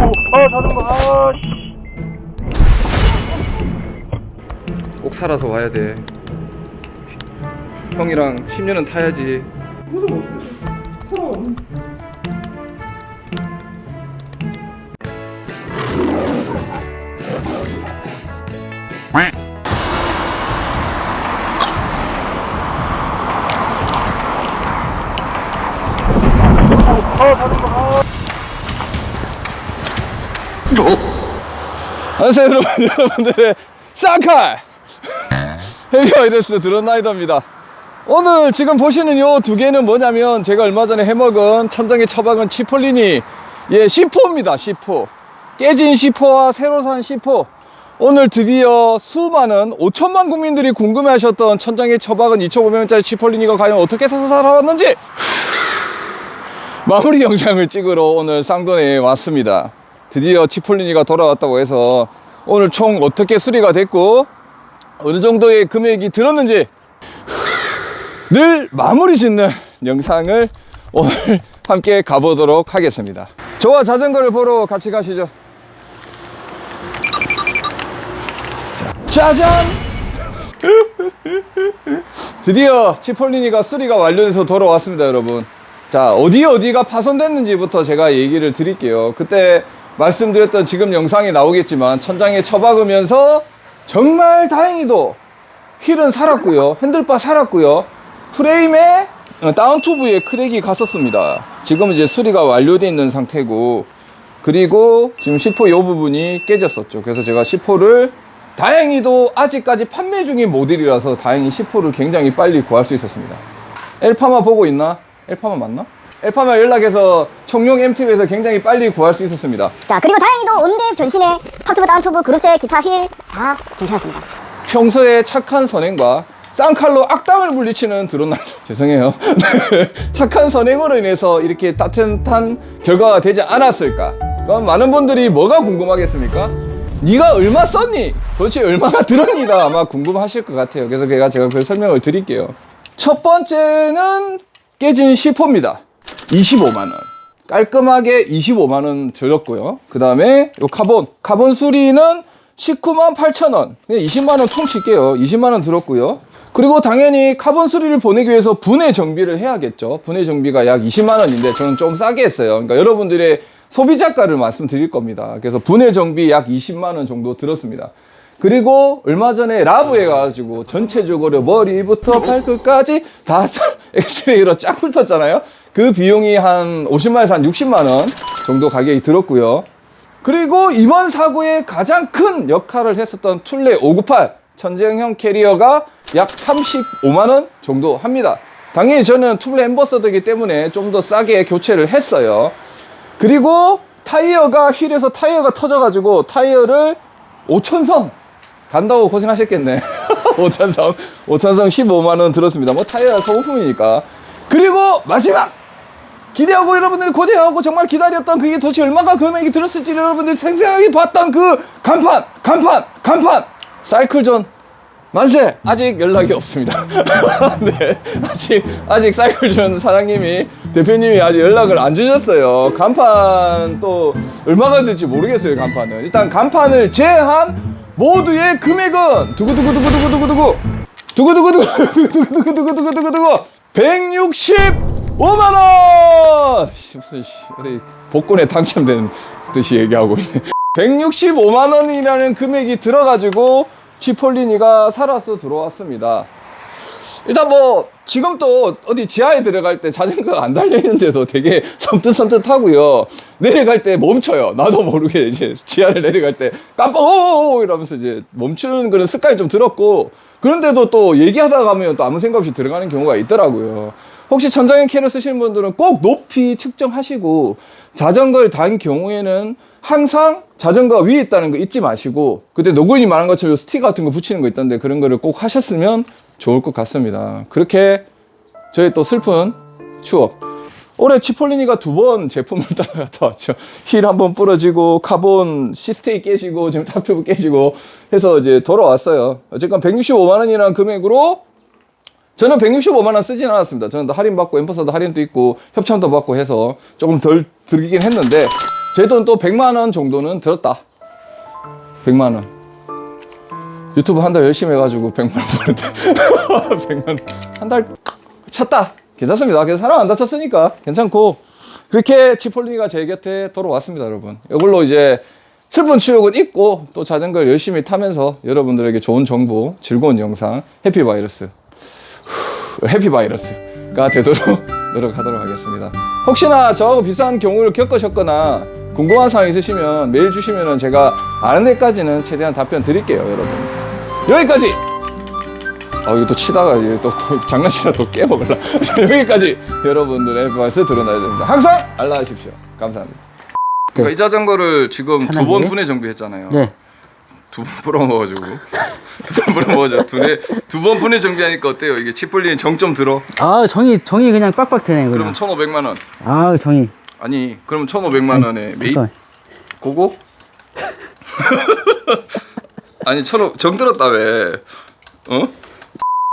아 자전거 아씨 꼭 살아서 와야 돼. 형이랑 10년은 타야지. 아 자전거 안녕하세요 여러분. 여러분들의 쌍칼 헤비와이러스 드론라이더입니다. 오늘 지금 보시는 요 두 개는 뭐냐면 제가 얼마 전에 해먹은 천장에 처박은 치폴리니 예 C4입니다 C4 깨진 C4와 새로 산 C4 오늘 드디어 수많은 5천만 국민들이 궁금해 하셨던 천장에 처박은 2,500원짜리 치폴리니가 과연 어떻게 사서 살아왔는지. 마무리 영상을 찍으러 오늘 쌍돈에 왔습니다. 드디어 치폴리니가 돌아왔다고 해서 오늘 총 어떻게 수리가 됐고 어느 정도의 금액이 들었는지 늘 마무리 짓는 영상을 오늘 함께 가보도록 하겠습니다. 저와 자전거를 보러 같이 가시죠. 자, 짜잔! 드디어 치폴리니가 수리가 완료돼서 돌아왔습니다, 여러분. 자, 어디 어디가 파손됐는지부터 제가 얘기를 드릴게요. 그때 말씀드렸던 지금 영상이 나오겠지만 천장에 처박으면서 정말 다행히도 휠은 살았고요. 핸들바 살았고요. 프레임에 어, 다운투브에 크랙이 갔었습니다. 지금 이제 수리가 완료되어 있는 상태고 그리고 지금 10호 요 부분이 깨졌었죠. 그래서 제가 10호를 다행히도 아직까지 판매 중인 모델이라서 다행히 10호를 굉장히 빨리 구할 수 있었습니다. 엘파마 보고 있나? 엘파마 맞나? 엘파마 연락해서 청룡 MTV에서 굉장히 빨리 구할 수 있었습니다. 자 그리고 다행히도 온대 전신에 탑튜브 다운튜브 그룹셀 기타 힐 다 괜찮았습니다. 평소에 착한 선행과 쌍칼로 악당을 물리치는 드론나이터 죄송해요. 네. 착한 선행으로 인해서 이렇게 따뜻한 결과가 되지 않았을까? 그럼 많은 분들이 뭐가 궁금하겠습니까? 네가 얼마 썼니? 도대체 얼마나 들었니다? 아마 궁금하실 것 같아요. 그래서 제가 제가 그 설명을 드릴게요. 첫 번째는 깨진 10호입니다 25만원. 깔끔하게 25만원 들었고요. 그 다음에 요 카본. 카본 수리는 19만 8천원. 20만원 통 칠게요. 20만원 들었고요. 그리고 당연히 카본 수리를 보내기 위해서 분해 정비를 해야겠죠. 분해 정비가 약 20만원인데 저는 좀 싸게 했어요. 그러니까 여러분들의 소비자가를 말씀드릴 겁니다. 그래서 분해 정비 약 20만원 정도 들었습니다. 그리고 얼마 전에 라브에 가가지고 전체적으로 머리부터 발끝까지 다 엑스레이로 쫙 훑었잖아요 그 비용이 한 50만에서 한 60만원 정도 가격이 들었고요 그리고 이번 사고의 가장 큰 역할을 했었던 툴레 598 천정형 캐리어가 약 35만원 정도 합니다. 당연히 저는 툴레 엠버서더이기 때문에 좀 더 싸게 교체를 했어요. 그리고 타이어가 휠에서 타이어가 터져가지고 타이어를 5천성 간다고 고생하셨겠네. 5천성 5천성 15만원 들었습니다. 뭐 타이어가 소모품이니까. 그리고 마지막 기대하고 여러분들이 고대하고 정말 기다렸던 그게 도대체 얼마가 금액이 들었을지 여러분들이 생생하게 봤던 그 간판, 간판, 간판! 사이클존 만세! 아직 연락이 없습니다. 네. 아직, 아직 사이클존 사장님이, 대표님이 아직 연락을 안 주셨어요. 간판 또 얼마가 될지 모르겠어요, 간판은. 일단 간판을 제한 모두의 금액은 두구두구두구두구두구두구 두구두구두구두구두구두구두구두구 165만원! 무슨, 씨, 복권에 당첨된 듯이 얘기하고 있네. 165만원이라는 금액이 들어가지고 치폴리니가 살아서 들어왔습니다. 일단 뭐 지금 또 어디 지하에 들어갈 때 자전거가 안 달려 있는데도 되게 섬뜩섬뜩하고요. 내려갈 때 멈춰요. 나도 모르게 이제 지하를 내려갈 때 깜빡 오 이러면서 이제 멈추는 그런 습관이 좀 들었고 그런데도 또 얘기하다 가면 또 아무 생각 없이 들어가는 경우가 있더라고요. 혹시 천장형 캐를 쓰시는 분들은 꼭 높이 측정하시고 자전거를 단 경우에는 항상 자전거가 위에 있다는 거 잊지 마시고 그때 노구인이 말한 것처럼 스티커 같은 거 붙이는 거 있던데 그런 거를 꼭 하셨으면 좋을 것 같습니다. 그렇게 저희 또 슬픈 추억. 올해 치폴리니가 두 번 제품을 따라갔다 왔죠. 힐 한 번 부러지고 카본 시스테이 깨지고 지금 탑튜브 깨지고 해서 이제 돌아왔어요. 어쨌건 165만 원이라는 금액으로 저는 165만 원 쓰진 않았습니다. 저는 할인 받고 엠퍼서도 할인도 있고 협찬도 받고 해서 조금 덜 들긴 했는데 제 돈 또 100만 원 정도는 들었다. 100만 원. 유튜브 한 달 열심히 해가지고 100만 원 버는데 100만 원. 한 달 찼다. 괜찮습니다. 그래서 사람 안 다쳤으니까 괜찮고 그렇게 치폴리가 제 곁에 돌아왔습니다, 여러분. 이걸로 이제 슬픈 추억은 잊고 또 자전거를 열심히 타면서 여러분들에게 좋은 정보, 즐거운 영상, 해피 바이러스 후, 해피 바이러스가 되도록 노력하도록 하겠습니다. 혹시나 저하고 비슷한 경우를 겪으셨거나 궁금한 사항 있으시면 메일 주시면 제가 아는 데까지는 최대한 답변 드릴게요, 여러분. 여기까지! 아, 이거 또 치다가 이제 또, 또 장난치다 또 깨먹을라. 여기까지 여러분들의 말씀 드러나야 됩니다. 항상 알라하십시오. 감사합니다. 그러니까 이 자전거를 지금 두 번? 분해 정비했잖아요. 네. 두번 풀어먹어가지고 두번 풀어먹어가지고 두번 분해 정비하니까 어때요? 이게 치폴리엔 정점 들어? 아 정이 정이 그냥 빡빡 되네 그럼 그냥. 1,500만 원. 아 정이. 아니 그럼 1,500만 원에 메이 잠깐. 고고? 아니 1,500 정 들었다 왜? 어?